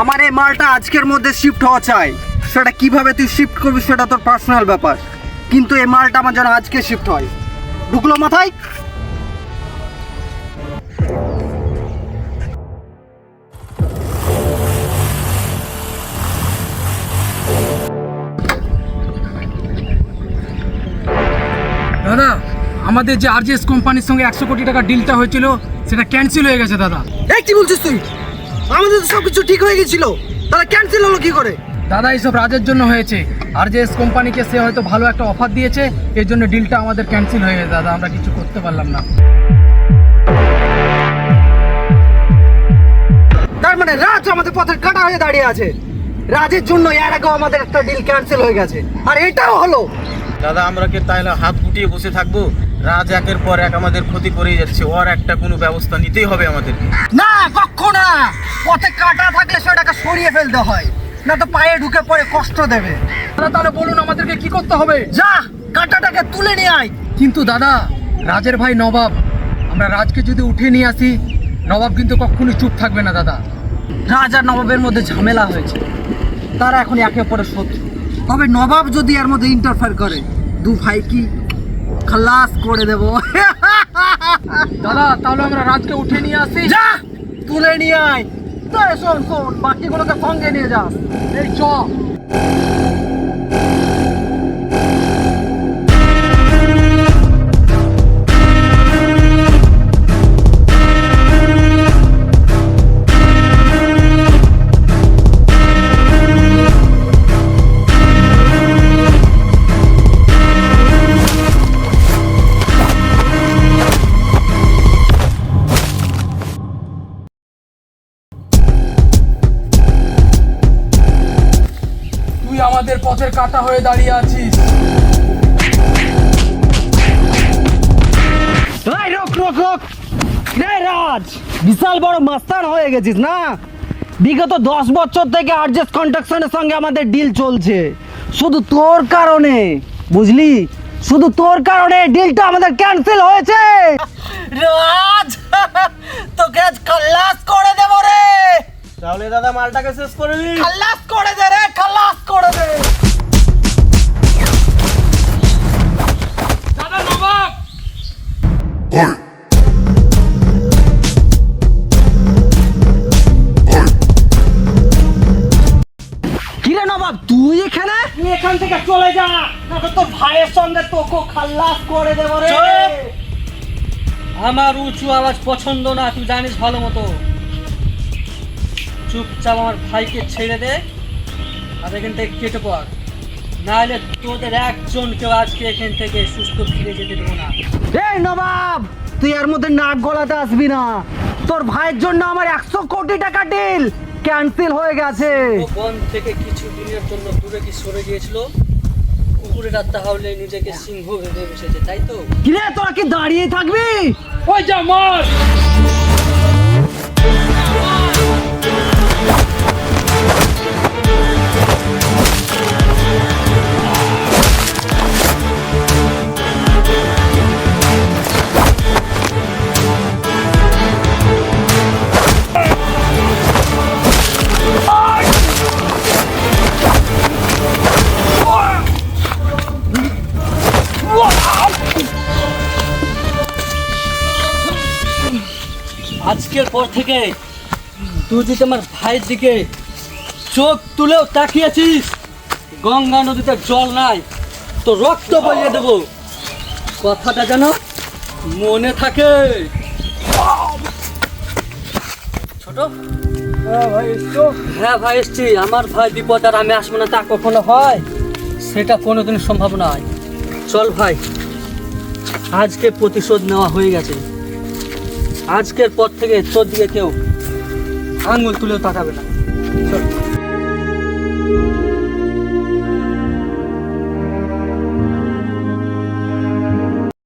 আমার এই মালটা আজকের মধ্যে শিফট হওয়া চাই। সেটা কীভাবে তুই শিফট করবি সেটা তোর পার্সোনাল ব্যাপার। কিন্তু এই মালটা আমার যেন আজকে শিফট হয়। ঢুকলো মাথায়? দাদা আমাদের যে আরজিএস কোম্পানির সঙ্গে একশো কোটি টাকা ডিলটা হয়েছিল সেটা ক্যান্সেল হয়ে গেছে দাদা। এই কি বলছিস তুই? আমাদের তো সব কিছু ঠিক হয়ে গেছিল। তাহলে ক্যান্সেল হলো কি করে? দাদা এইসব রাজের জন্য হয়েছে। আরজিএস কোম্পানিকে সে হয়তো ভালো একটা অফার দিয়েছে এর জন্য ডিলটা আমাদের ক্যান্সেল হয়ে গেছে। দাদা আমরা কিছু করতে পারলাম না। তার মানে রাজ আমাদের পথের কাটা হয়ে দাঁড়িয়ে আছে। রাজের জন্য এর আগেও আমাদের একটা ডিল ক্যান্সেল হয়ে গেছে। আর এটাও হলো। দাদা আমরা কি তাহলে হাত গুটিয়ে বসে থাকব? রাজ একের পর এক আমাদের ক্ষতি করেই যাচ্ছে। ওর একটা কোনো ব্যবস্থা নিতেই হবে আমাদের না কখনো না। পথে কাটা থাকলে সেটাকে সরিয়ে ফেলতে হয় না তো পায়ে ঢুকে পড়ে কষ্ট দেবে। দাদা তাহলে বলুন আমাদেরকে কি করতে হবে? যা কাঁটাটাকে তুলে নিয়ে আয়। কিন্তু দাদা রাজের ভাই নবাব আমরা রাজকে যদি উঠে নিয়ে আসি নবাব কিন্তু কখনোই চুপ থাকবে না দাদা। রাজ আর নবাবের মধ্যে ঝামেলা হয়েছে। তারা এখন একে অপরের শত্রু। তবে নবাব যদি এর মধ্যে ইন্টারফেয়ার করে দু ভাই কি খালাস করে দেব? দাদা তাহলে আমরা রাজকে উঠে নিয়ে আসি। যা তুলে নিয়ে আয়। শোন শোন বাকিগুলোকে সঙ্গে নিয়ে যাস এই চ। আমাদের পথের কাটা হয়ে দাঁড়িয়ে আছিস। রোক রোক রোক। রে রাজ বিশাল বড় মাস্তান হয়ে গেছিস না? বিগত দশ বছর থেকে আরজেস কন্ট্রাকশনের সঙ্গে আমাদের ডিল চলছে। শুধু তোর কারণে বুঝলি? শুধু তোর কারণে ডিলটা আমাদের ক্যান্সেল হয়েছে। রাজ তোকে আজ খালাস করে দেব রে। তাহলে দাদা মালটাকে শেষ করে দিই খালাস করে দে রে। তুই এখান থেকে চলে যা না তো তোর ভাইয়ের সঙ্গে তোকে খালাস করে দেব রে। আমার উঁচু আওয়াজ পছন্দ না তুই জানিস ভালো মতো। চুপচাপ আমার ভাইকে ছেড়ে দে আর এখান থেকে কেটে পড়। নাহলে তোদের একজনকেও আজকে এখান থেকে সুস্থ ফিরে যেতে দেবো না। এই নবাব তুই এর মধ্যে নাক গলাতে আসবি না। তোর ভাইয়ের জন্য আমার একশো কোটি টাকা ডিল ক্যান্সেল হয়ে গেছে। বন থেকে কিছু দিনের জন্য দূরে কি সরে গিয়েছিল? কুকুরেরা তাহলে নিজেকে সিংহ ভেবে বসেছে তাই তো? কিরে তোরা কি দাঁড়িয়ে থাকবি? ওই যা মার! আজকের পর থেকে তুই যদি আমার ভাইয়ের দিকে চোখ তুলেও তাকিয়েছিস গঙ্গা নদীতে জল নাই তো রক্ত বইয়ে দেব। কথাটা যেন মনে থাকে। ছোট? হ্যাঁ ভাই এসছি? আমার ভাই বিপদ আর আমি আসব না তা কখনো হয়? সেটা কোনোদিন সম্ভব নয়। চল ভাই আজকে প্রতিশোধ নেওয়া হয়ে গেছে। আজকের পর থেকে তোর দিকে কেউ আঙুল তুলেও তাকাবে না।